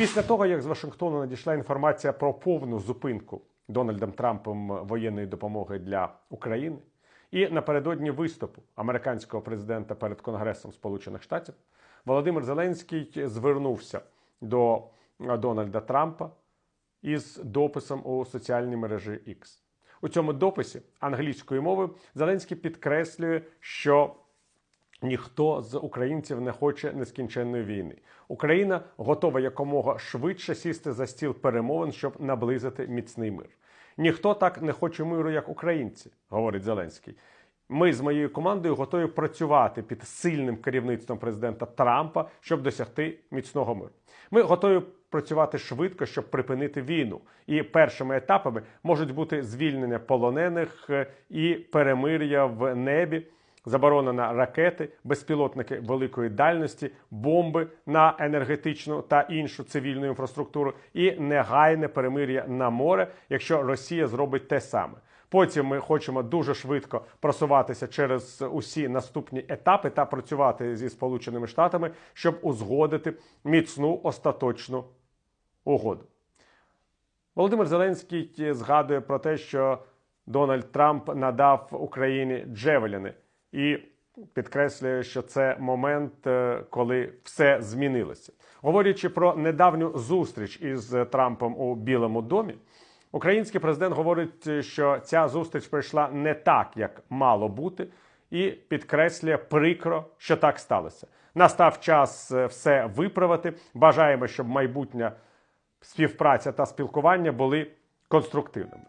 Після того, як з Вашингтону надійшла інформація про повну зупинку Дональдом Трампом воєнної допомоги для України, і напередодні виступу американського президента перед Конгресом Сполучених Штатів, Володимир Зеленський звернувся до Дональда Трампа із дописом у соціальній мережі X. У цьому дописі англійською мовою Зеленський підкреслює, що ніхто з українців не хоче нескінченної війни. Україна готова якомога швидше сісти за стіл перемовин, щоб наблизити міцний мир. Ніхто так не хоче миру, як українці, говорить Зеленський. Ми з моєю командою готові працювати під сильним керівництвом президента Трампа, щоб досягти міцного миру. Ми готові працювати швидко, щоб припинити війну. І першими етапами можуть бути звільнення полонених е, і перемир'я в небі, заборона на ракети, безпілотники великої дальності, бомби на енергетичну та іншу цивільну інфраструктуру, і негайне перемир'я на море, якщо Росія зробить те саме. Потім ми хочемо дуже швидко просуватися через усі наступні етапи та працювати зі Сполученими Штатами, щоб узгодити міцну остаточну угоду. Володимир Зеленський згадує про те, що Дональд Трамп надав Україні Джевеліни і підкреслює, що це момент, е, коли все змінилося. Говорячи про недавню зустріч із Трампом у Білому домі, український президент говорить, що ця зустріч пройшла не так, як мало бути, і підкреслює прикро, що так сталося. Настав час е, все виправити. Бажаємо, щоб майбутня співпраця та спілкування були конструктивними.